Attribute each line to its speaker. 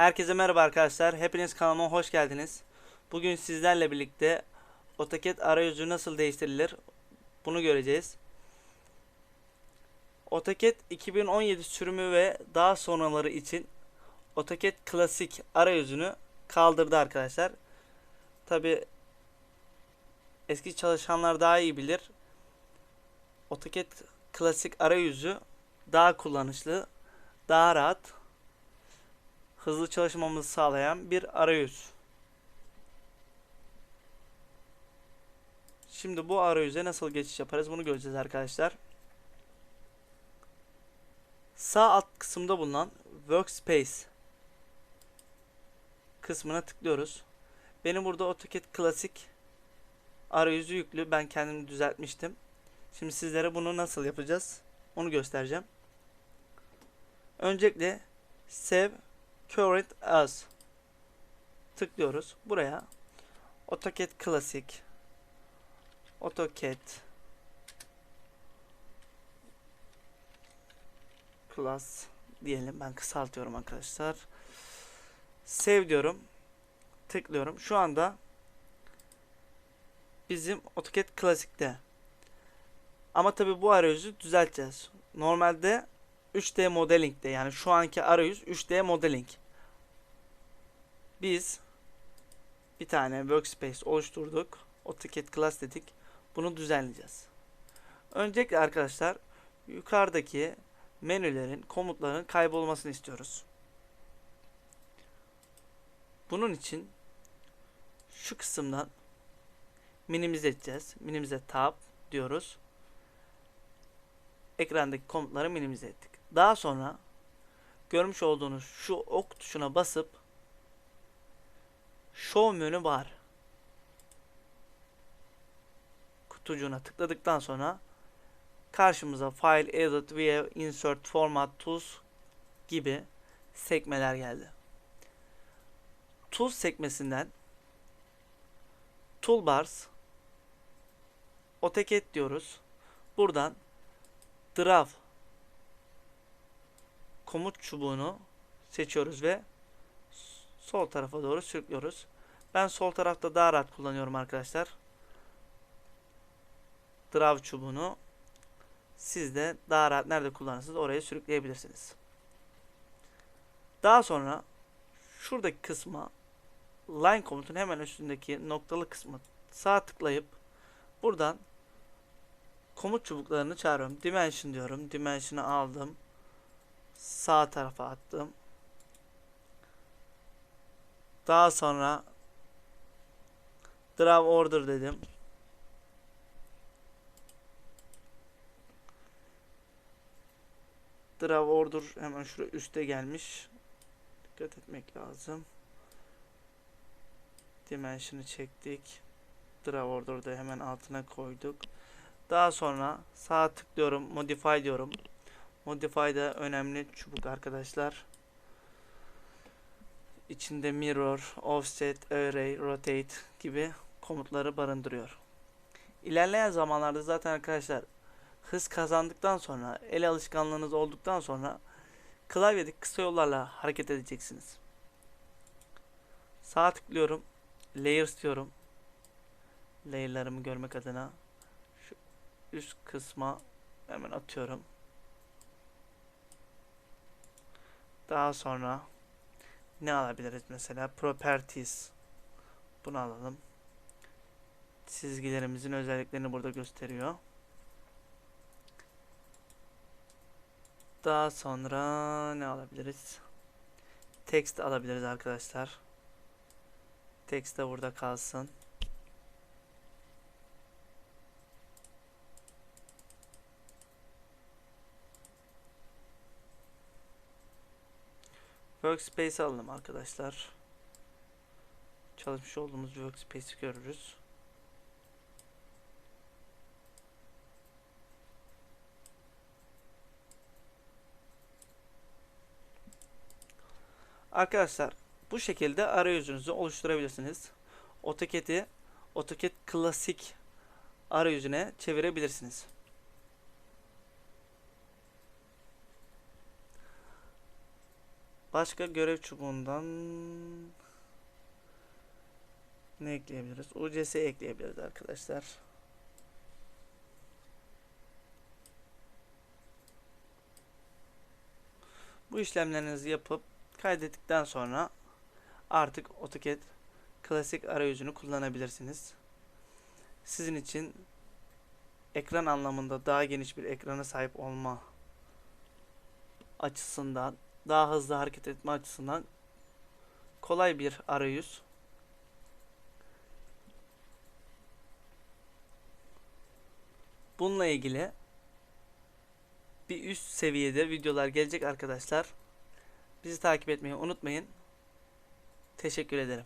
Speaker 1: Herkese merhaba arkadaşlar. Hepiniz kanalıma hoş geldiniz. Bugün sizlerle birlikte AutoCAD arayüzü nasıl değiştirilir bunu göreceğiz. AutoCAD 2017 sürümü ve daha sonraları için AutoCAD klasik arayüzünü kaldırdı arkadaşlar. Tabi eski çalışanlar daha iyi bilir. AutoCAD klasik arayüzü daha kullanışlı, daha rahat hızlı çalışmamızı sağlayan bir arayüz. Şimdi bu arayüze nasıl geçiş yaparız bunu göreceğiz arkadaşlar. Sağ alt kısımda bulunan Workspace kısmına tıklıyoruz. Benim burada AutoCAD klasik arayüzü yüklü. Ben kendimi düzeltmiştim. Şimdi sizlere bunu nasıl yapacağız onu göstereceğim. Öncelikle Save Current As tıklıyoruz. Buraya AutoCAD Classic AutoCAD Class diyelim. Ben kısaltıyorum arkadaşlar. Save diyorum. Tıklıyorum. Şu anda bizim AutoCAD Classic'te. Ama tabi bu arayüzü düzelteceğiz. Normalde 3D modeling'de yani şu anki arayüz 3D modeling. Biz bir tane workspace oluşturduk. AutoCAD class dedik. Bunu düzenleyeceğiz. Öncelikle arkadaşlar yukarıdaki menülerin, komutların kaybolmasını istiyoruz. Bunun için şu kısımdan minimize edeceğiz. Minimize tab diyoruz. Ekrandaki komutları minimize ettik. Daha sonra görmüş olduğunuz şu ok tuşuna basıp Show menü var. Kutucuğuna tıkladıktan sonra karşımıza File, Edit, View, Insert, Format, Tools gibi sekmeler geldi. Tools sekmesinden Toolbars AutoCAD diyoruz. Buradan Draw komut çubuğunu seçiyoruz ve sol tarafa doğru sürüklüyoruz. Ben sol tarafta daha rahat kullanıyorum arkadaşlar. Draw çubuğunu siz de daha rahat nerede kullanırsınız oraya sürükleyebilirsiniz. Daha sonra şuradaki kısma line komutun hemen üstündeki noktalı kısmı sağ tıklayıp buradan komut çubuklarını çağırıyorum. Dimension diyorum. Dimension'ı aldım. Sağ tarafa attım. Daha sonra Draw Order dedim. Draw Order hemen şuraya üstte gelmiş. Dikkat etmek lazım. Dimension'ı çektik. Draw Order'da hemen altına koyduk. Daha sonra sağ tıklıyorum. Modify diyorum. Modify da önemli çubuk arkadaşlar. İçinde mirror, offset, array, rotate gibi komutları barındırıyor. İlerleyen zamanlarda zaten arkadaşlar hız kazandıktan sonra, el alışkanlığınız olduktan sonra klavyedeki kısa yollarla hareket edeceksiniz. Sağ tıklıyorum. Layers diyorum. Layer'larımı görmek adına şu üst kısma hemen atıyorum. Daha sonra ne alabiliriz mesela? Properties. Bunu alalım. Çizgilerimizin özelliklerini burada gösteriyor. Daha sonra ne alabiliriz? Text alabiliriz arkadaşlar. Text de burada kalsın. Workspace alalım arkadaşlar. Çalışmış olduğumuz workspace'i görürüz. Arkadaşlar bu şekilde arayüzünüzü oluşturabilirsiniz. AutoCAD'i AutoCAD klasik arayüzüne çevirebilirsiniz. Başka görev çubuğundan ne ekleyebiliriz? UCS ekleyebiliriz arkadaşlar. Bu işlemlerinizi yapıp kaydettikten sonra artık AutoCAD klasik arayüzünü kullanabilirsiniz. Sizin için ekran anlamında daha geniş bir ekrana sahip olma açısından, daha hızlı hareket etme açısından kolay bir arayüz. Bununla ilgili bir üst seviyede videolar gelecek arkadaşlar. Bizi takip etmeyi unutmayın. Teşekkür ederim.